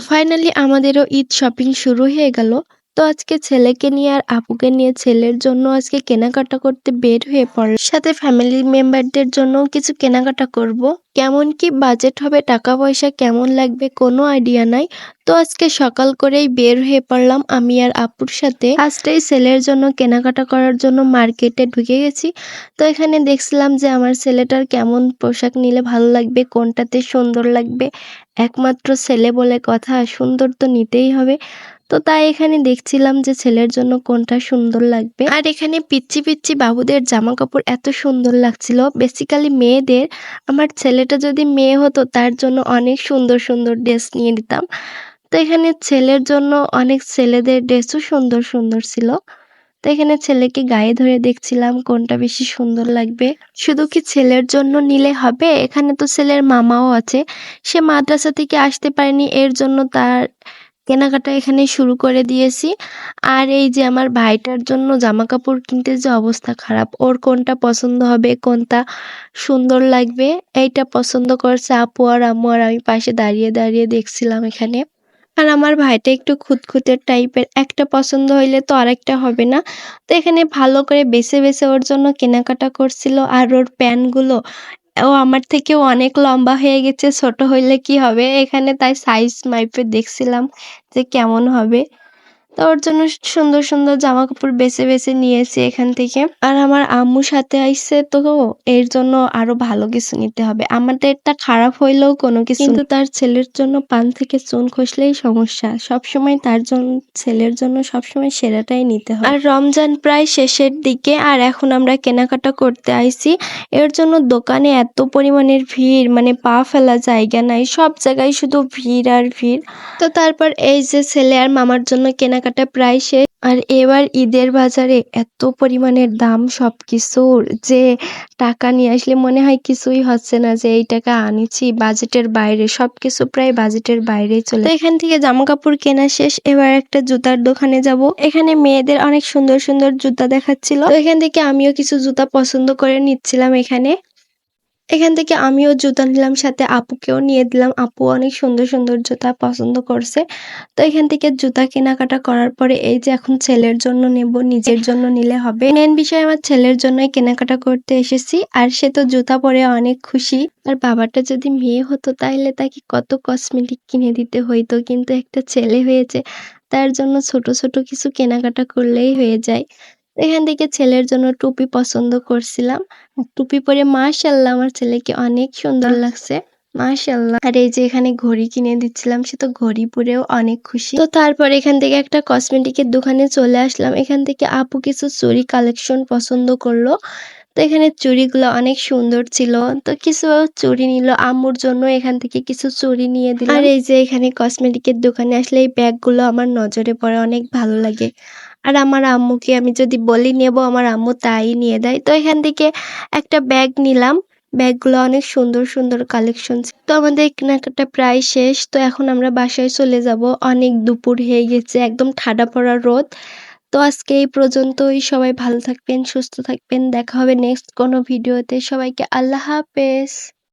Finally আমাদেরও Eid shopping শুরু হয়ে গেল। তো আজকে ছেলেকে নিয়ে আর আপুকে নিয়ে ছেলের জন্য আজকে কেনাকাটা করতে বের হয়ে পড়ল। সাথে ফ্যামিলি মেম্বারদের জন্য কিছু কেনাকাটা করব। কেমন কি বাজেট হবে টাকা পয়সা কেমন লাগবে কোনো আইডিয়া নাই। তো আজকে সকাল করেই বের হয়ে পড়লাম আমি আর আপুর সাথে। ফার্স্টেই ছেলের জন্য কেনাকাটা করার জন্য মার্কেটে ঢুকে গেছি। তো এখানে দেখছিলাম যে আমার ছেলেটার কেমন পোশাক নিলে ভালো লাগবে, কোনটাতে সুন্দর লাগবে। একমাত্র ছেলে বলে কথা, সুন্দর তো নিতেই হবে। তো তাই এখানে দেখছিলাম যে ছেলের জন্য কোনটা সুন্দর লাগবে। আর এখানে পিচ্ছি পিচ্ছি বাবুদের জামা কাপড় এত সুন্দর লাগছিল। বেসিক্যালি মেয়েদের, আমার ছেলেটা যদি মেয়ে হতো তার জন্য অনেক সুন্দর সুন্দর ড্রেস নিয়ে দিতাম তো এখানে ছেলের জন্য অনেক ছেলেদের ড্রেসও সুন্দর সুন্দর ছিল। তো এখানে ছেলেকে গায়ে ধরে দেখছিলাম কোনটা বেশি সুন্দর লাগবে। শুধু কি ছেলের জন্য নিলে হবে? এখানে তো ছেলের মামাও আছে। সে মাদ্রাসা থেকে আসতে পারেনি, এর জন্য তার কেনাকাটা এখানে শুরু করে দিয়েছি। আর এই যে আমার ভাইটার জন্য জামা কাপড় কিনতে যে অবস্থা খারাপ, ওর কোনটা পছন্দ হবে, কোনটা সুন্দর লাগবে, এইটা পছন্দ করছে আপু আর আম্মু আর আমি পাশে দাঁড়িয়ে দাঁড়িয়ে দেখছিলাম এখানে। আর আমার ভাইটা একটু খুঁতখুঁতের টাইপের, একটা পছন্দ হইলে তো আরেকটা হবে না। তো এখানে ভালো করে বেছে বেছে ওর জন্য কেনাকাটা করছিল আর ওর প্যান্টগুলো ও আমার থেকেও অনেক লম্বা হয়ে গেছে, ছোট হইলে কি হবে? এখানে তাই সাইজ মাইপে দেখছিলাম যে কেমন হবে। তো ওর জন্য সুন্দর সুন্দর জামা কাপড় বেছে বেছে নিয়েছি এখান থেকে। আর আমার আম্মু সাথে আইসে তো এর জন্য আরও ভালো কিছু নিতে হবে। আমাদেরটা খারাপ হইলেও কোনো কিছু কিন্তু তার ছেলের জন্য পান থেকে চুন খসলেই সমস্যা। সব সময় তার জন্য ছেলের জন্য সবসময় সেরাটাই নিতে হয়। আর রমজান প্রায় শেষের দিকে আর এখন আমরা কেনাকাটা করতে আইছি এর জন্য দোকানে এত পরিমাণের ভিড় মানে পা ফেলা জায়গা নাই। সব জায়গায় শুধু ভিড় আর ভিড়। তো তারপর এই যে ছেলে আর মামার জন্য কেনাকাটা প্রায় শেষ। আর এবার ঈদের বাজারে এত পরিমাণের দাম সবকিছুর যে টাকা নিয়ে আসলে মনে হয় কিছুই হচ্ছে না যে এই টাকা আনিছি, বাজেটের বাইরে, সবকিছু প্রায় বাজেটের বাইরেই চলে। এখান থেকে জামা কাপড় কেনা শেষ, এবার একটা জুতার দোকানে যাব। এখানে মেয়েদের অনেক সুন্দর সুন্দর জুতা দেখাচ্ছিল। তো এখান থেকে আমিও কিছু জুতা পছন্দ করে নিচ্ছিলাম এখানে। এখান থেকে আমিও জুতা নিলাম, সাথে আপুকেও নিয়ে দিলাম। আপু অনেক সুন্দর সুন্দর জুতা পছন্দ করছে। তো এখান থেকে জুতা কেনাকাটা করার পরে এই যে এখন ছেলের জন্য নেব, নিজের জন্য নিলে হবে। মেন বিষয়, আমার ছেলের জন্যই কেনাকাটা করতে এসেছি। আর সে তো জুতা পরে অনেক খুশি। আর বাবাটা যদি মেয়ে হতো তাহলে তাকে কত কসমেটিক কিনে দিতে হইতো। কিন্তু একটা ছেলে হয়েছে, তার জন্য ছোট ছোট কিছু কেনাকাটা করলেই হয়ে যায়। এখান থেকে ছেলের জন্য টুপি পছন্দ করছিলাম। টুপি পরে মাশাল্লাহ আমার ছেলেকে অনেক সুন্দর লাগছে মাশাল্লাহ আর এই যে এখানে ঘড়ি কিনে দিচ্ছিলাম সে তো ঘড়ি পরেও অনেক খুশি। তো তারপর এখান থেকে একটা কসমেটিকের দোকানে চলে আসলাম। এখান থেকে আপু কিছু চুরি কালেকশন পছন্দ করল। তো এখানে চুড়িগুলো অনেক সুন্দর ছিল। তো কিছু চুড়ি নিল আম্মুর জন্য এখান থেকে কিছু চুড়ি নিয়ে দিল আর এই যে এখানে কসমেটিকের দোকানে আসলে এই ব্যাগগুলো আমার নজরে পড়ে অনেক ভালো লাগে। আর আমার আম্মুকে আমি যদি বলি নেব, আমার আম্মু তাই নিয়ে দেয়। তো এখান থেকে একটা ব্যাগ নিলাম। ব্যাগগুলো অনেক সুন্দর সুন্দর কালেকশন তো আমাদের কেনাকাটা প্রায় শেষ। তো এখন আমরা বাসায় চলে যাব। অনেক দুপুর হয়ে গেছে, একদম ঠাডা পড়া রোদ। তো আজকে এই পর্যন্তই। সবাই ভালো থাকবেন, সুস্থ থাকবেন। দেখা হবে নেক্সট কোনো ভিডিওতে। সবাইকে আল্লাহ হাফেজ।